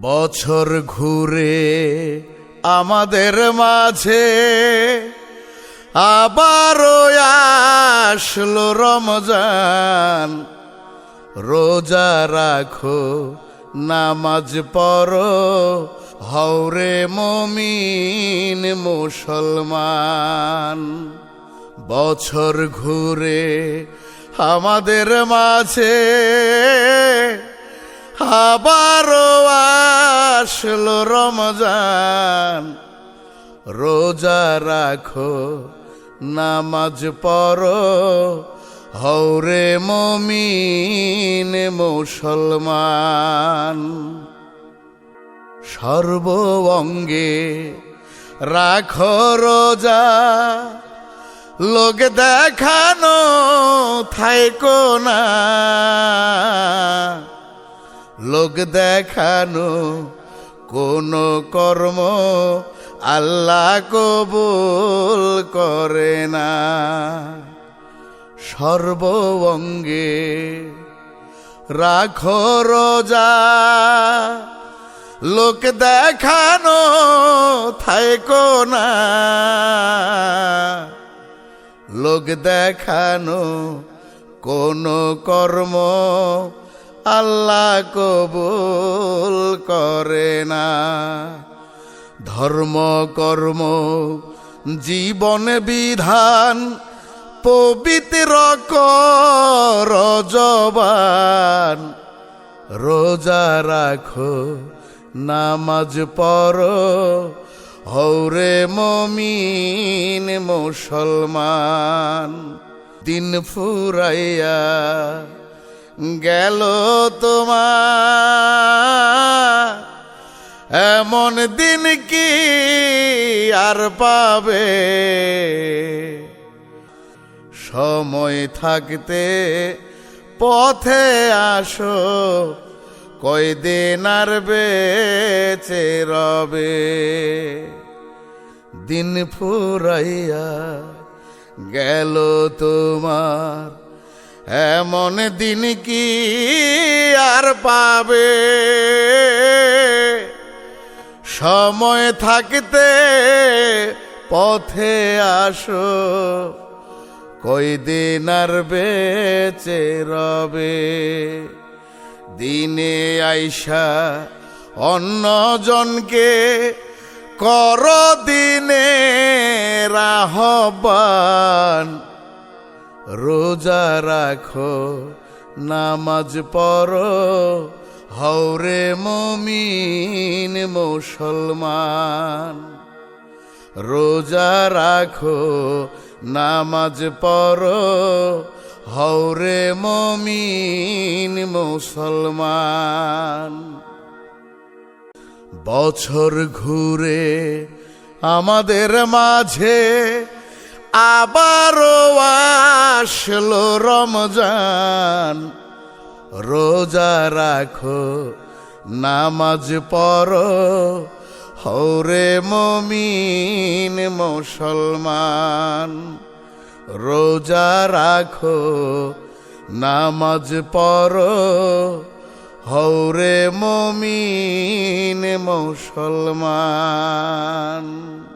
বছর ঘুরে আমাদের মাঝে আবারও আসলো রমজান। রোজা রাখো, নামাজ পড়ো হৌরে মমিন মুসলমান। বছর ঘুরে আমাদের মাঝে আবারও আসলো রমজান। রোজা রাখো, নামাজ পড়ো। হৌরে মমিন, মুসলমান। সর্ব অঙ্গে রাখো রোজা। লোক দেখানো থাইকো না। লোক দেখানো কোন কর্ম আল্লাহ কবুল করে না। সর্ব অঙ্গে রাখো রোজা, লোক দেখানো থাইকো না। লোক দেখানো কোন কর্ম আল্লাহ কবুল করে না। ধর্ম, কর্ম, জীবন, বিধান, পবিত্র কর, জবান। রোজা রাখো, নামাজ পড়ো। হৌরে মমিন, মুসলমান। দিন ফুরাইয়া গেল তোমার। এমন দিন কি আর পাবে? সময় থাকতে পথে আসো, কয়দিন আর বেঁচে রবে? দিন ফুরাইয়া গেল তোমার, এমন দিন কি আর পাবে? সময় থাকতে পথে আসো। কয়দিন আর বেঁচে রবে? দিনে আইসা অন্যজনকে কর দিনে রাহবান রোজা রাখো, নামাজ পড়ো হৌরে মমিন মুসলমান, রোজা রাখো, নামাজ পড়ো হৌরে মমিন মুসলমান। বছর ঘুরে আমাদের মাঝে আবারও আসলো রমজান। রোজা রাখো নামাজ পড়ো। হৌরে মমিন মুসলমান রোজা রাখো নামাজ পড়ো। হৌরে মমিন মুসলমান।